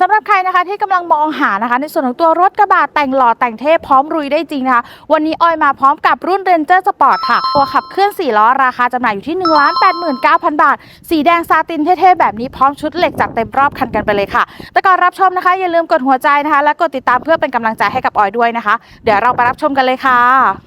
สำหรับใครนะคะที่กำลังมองหานะคะ ในส่วนของตัวรถกระบะแต่งหล่อแต่งเทพพร้อมรุยได้จริงนะคะ วันนี้ออยมาพร้อมกับรุ่น Ranger Sport ค่ะ ตัวขับเคลื่อน 4 ล้อ ราคาจำหน่ายอยู่ที่ 1 8 9 0 0 0 บาท สีแดงซาตินเท่ๆ แบบนี้พร้อมชุดเหล็กจัดเต็มรอบคันกันไปเลยค่ะ แต่ก่อนรับชมนะคะ อย่าลืมกดหัวใจนะคะ และกดติดตามเพื่อเป็นกำลังใจให้กับออยด้วยนะคะ เดี๋ยวเราไปรับชมกันเลยค่ะ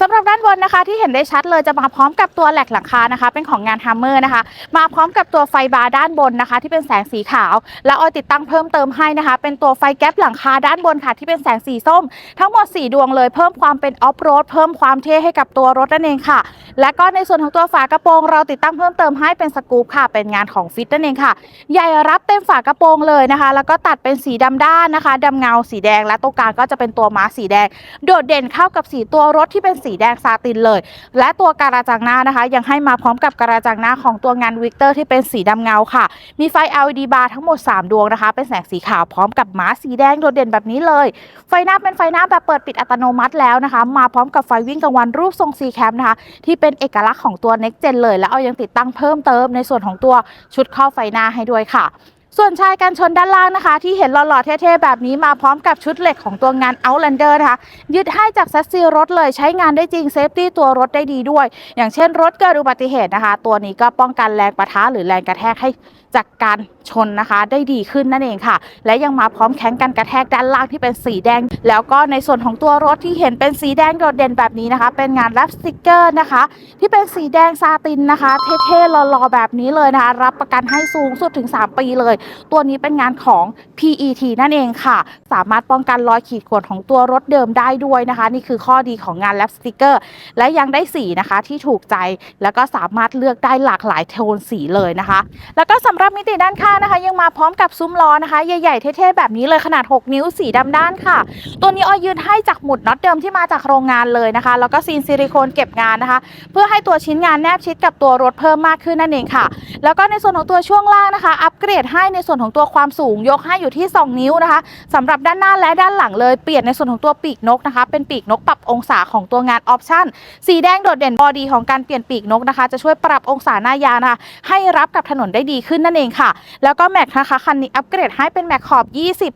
สำหรับด้านบนนะคะที่เห็นได้ชัดเลยจะมาพร้อมกับตัวแหลกหลังคานะคะ เป็นของงานฮัมเมอร์นะคะ มาพร้อมกับตัวไฟบาร์ด้านบนนะคะ ที่เป็นแสงสีขาว และออยติดตั้งเพิ่มเติมให้นะคะ เป็นตัวไฟแก๊ปหลังคาด้านบนค่ะ ที่เป็นแสงสีส้ม ทั้งหมด 4 ดวงเลยเพิ่มความเป็นออฟโรดเพิ่มความเท่ให้กับตัวรถนั่นเองค่ะ และก็ในส่วนของตัวฝากระโปรง เราติดตั้งเพิ่มเติมให้เป็นสกู๊ปค่ะ เป็นงานของฟิตนั่นเองค่ะใหญ่รับเต็มฝากระโปรงเลยนะคะ แล้วก็ตัดเป็นสีดำด้านนะคะดำเงาสีแดงและตรงกลางก็จะเป็นตัวม้าสีแดง โดดเด่นเข้ากับสีตัวรถที่เป็นสีีแดงซาตินเลย และตัวการาจังหน้านะคะ ยังให้มาพร้อมกับการาจังหน้าของตัวงานวิกเตอร์ที่เป็นสีดำเงาค่ะ มีไฟ LED บาร์ทั้งหมด 3 ดวงนะคะ เป็นแสงสีขาวพร้อมกับม้าสีแดงโดดเด่นแบบนี้เลย ไฟหน้าเป็นไฟหน้าแบบเปิดปิดอัตโนมัติแล้วนะคะ มาพร้อมกับไฟวิ่งกลางวันรูปทรง C cam นะคะที่เป็นเอกลักษณ์ของตัว Next Gen เลย แล้วเอายังติดตั้งเพิ่มเติมในส่วนของตัวชุดข้อไฟหน้าให้ด้วยค่ะ ส่วนชายกันชนด้านล่างนะคะ ที่เห็นหล่อๆเท่ๆแบบนี้มาพร้อมกับชุดเหล็กของตัวงาน Outlander นะคะ ยึดให้จากแซสซีรถเลยใช้งานได้จริงเซฟตี้ตัวรถได้ดีด้วย อย่างเช่นรถเกิดอุบัติเหตุนะคะ ตัวนี้ก็ป้องกันแรงประทะหรือแรงกระแทกให้จากการชนนะคะได้ดีขึ้นนั่นเองค่ะ และยังมาพร้อมแข้งกันกระแทกด้านล่างที่เป็นสีแดง แล้วก็ในส่วนของตัวรถที่เห็นเป็นสีแดงโดดเด่นแบบนี้นะคะ เป็นงานรับสติกเกอร์นะคะ ที่เป็นสีแดงซาตินนะคะ เท่ๆหล่อๆแบบนี้เลยนะคะ รับประกันให้สูงสุดถึง 3 ปีเลยตัวนี้เป็นงานของ PET นั่นเองค่ะ สามารถป้องกันรอยขีดข่วนของตัวรถเดิมได้ด้วยนะคะ นี่คือข้อดีของงานแลปสติกเกอร์ และยังได้สีนะคะที่ถูกใจแล้วก็สามารถเลือกได้หลากหลายโทนสีเลยนะคะ แล้วก็สำหรับมิติด้านข้างนะคะ ยังมาพร้อมกับซุ้มล้อนะคะใหญ่ๆเท่ๆแบบนี้เลยขนาด 6 นิ้วสีดำด้านค่ะ ตัวนี้ออยยืนให้จากหมุดน็อตเดิมที่มาจากโรงงานเลยนะคะ แล้วก็ซีนซิลิโคนเก็บงานนะคะ เพื่อให้ตัวชิ้นงานแนบชิดกับตัวรถเพิ่มมากขึ้นนั่นเองค่ะ แล้วก็ในส่วนของตัวช่วงล่างนะคะ อัปเกรดให้ในในส่วนของตัวความสูงยกให้อยู่ที่ 2 นิ้วนะคะสำหรับด้านหน้าและด้านหลังเลยเปลี่ยนในส่วนของตัวปีกนกนะคะ เป็นปีกนกปรับองศาของตัวงานออปชั่นสีแดงโดดเด่นบอดีของการเปลี่ยนปีกนกนะคะ จะช่วยปรับองศาหน้ายางนะคะให้รับกับถนนได้ดีขึ้นนั่นเองค่ะ แล้วก็แม็กนะคะคันนี้อัปเกรดให้เป็นแม็กขอบ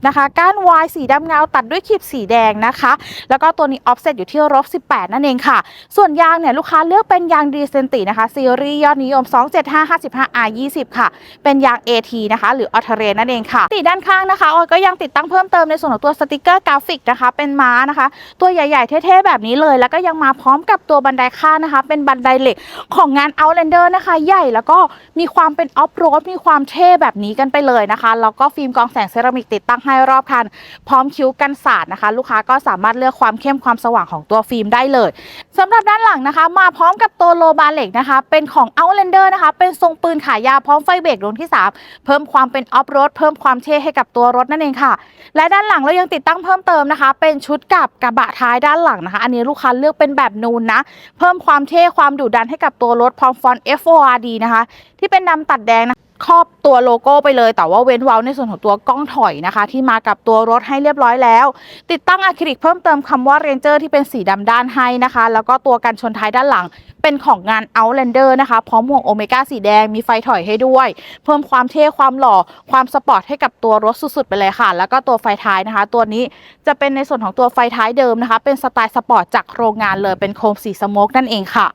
20 นะคะ ก้านวายสีดำเงาตัดด้วยขีบสีแดงนะคะ แล้วก็ตัวนี้ออฟเซตอยู่ที่ลบ18 นั่นเองค่ะ ส่วนยางเนี่ยลูกค้าเลือกเป็นยางดีเซนตินะคะซีรีส์ยอดนิยม 275 55 R 20 ค่ะ เป็นยาง AT นะคะหรือออ t เ r นั่นเองค่ะ ติดด้านข้างนะคะออยก็ยังติดตั้งเพิ่มเติมในส่วนของตัวสติกเกอร์กราฟิกนะคะ เป็นม้านะคะ ตัวใหญ่ๆเท่ๆแบบนี้เลย แล้วก็ยังมาพร้อมกับตัวบันไดข้างนะคะ เป็นบันไดเหล็กของงาน Outlander นะคะ ใหญ่แล้วก็มีความเป็นออฟโรดมีความเท่แบบนี้กันไปเลยนะคะแล้วก็ฟิล์มกองแสงเซรามิกติดตั้งให้รอบคัน พร้อมคิ้วกันสาดนะคะ ลูกค้าก็สามารถเลือกความเข้มความสว่างของตัวฟิล์มได้เลยสำหรับด้านหลังนะคะ มาพร้อมกับตัวโลบาเหล็กนะคะ เป็นของ Outlander นะคะ เป็นทรงปืนขายาวพร้อมไฟเบรกดวงที่ 3 เพิ่มความเป็นออฟโรดเพิ่มความเท่ให้กับตัวรถนั่นเองค่ะ และด้านหลังเรายังติดตั้งเพิ่มเติมนะคะ เป็นชุดกับกระบะท้ายด้านหลังนะคะ อันนี้ลูกค้าเลือกเป็นแบบนูนนะ เพิ่มความเท่ความดุดันให้กับตัวรถพร้อมฟอนต์ FORD นะคะ ที่เป็นดำตัดแดงนะค ครอบตัวโลโก้ไปเลย แต่ว่าเว้นเว้าในส่วนของตัวกล้องถอยนะคะ ที่มากับตัวรถให้เรียบร้อยแล้ว ติดตั้งอะคริลิกเพิ่มเติมคำว่า Ranger ที่เป็นสีดำด้านให้นะคะ แล้วก็ตัวกันชนท้ายด้านหลัง เป็นของงาน Outlander นะคะ พร้อมห่วงโอเมก้าสีแดงมีไฟถอยให้ด้วย เพิ่มความเท่ความหล่อความสปอร์ตให้กับตัวรถสุดๆไปเลยค่ะ แล้วก็ตัวไฟท้ายนะคะ ตัวนี้จะเป็นในส่วนของตัวไฟท้ายเดิมนะคะ เป็นสไตล์สปอร์ตจากโรงงานเลยเป็นโคมสีสโมกนั่นเองค่ะ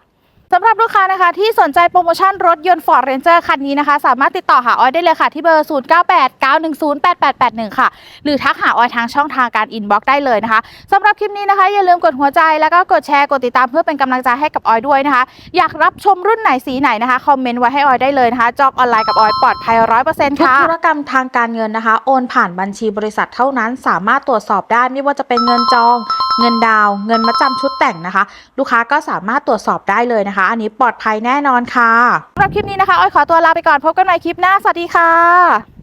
สำหรับลูกค้านะคะที่สนใจโปรโมชั่นรถยนต์ Ford Ranger คันนี้นะคะ สามารถติดต่อหาออยได้เลยค่ะ ที่เบอร์ 0989108881 ค่ะ หรือทักหาออยทางช่องทางการอินบ็อกได้เลยนะคะสำหรับคลิปนี้นะคะ อย่าลืมกดหัวใจแล้วก็กดแชร์กดติดตามเพื่อเป็นกำลังใจให้กับออยด้วยนะคะ อยากรับชมรุ่นไหนสีไหนนะคะคอมเมนต์ไว้ให้ออยได้เลยนะคะจองออนไลน์กับออยปลอดภัย100%ทุกค่ะธุรกรรมทางการเงินนะคะ โอนผ่านบัญชีบริษัทเท่านั้น สามารถตรวจสอบได้ไม่ว่าจะเป็นเงินจอง เงินดาวเงินมาจำชุดแต่งนะคะ ลูกค้าก็สามารถตรวจสอบได้เลยนะคะ อันนี้ปลอดภัยแน่นอนค่ะสำหรับคลิปนี้นะคะอ้อยขอตัวลาไปก่อนพบกันใหม่คลิปหน้าสวัสดีค่ะ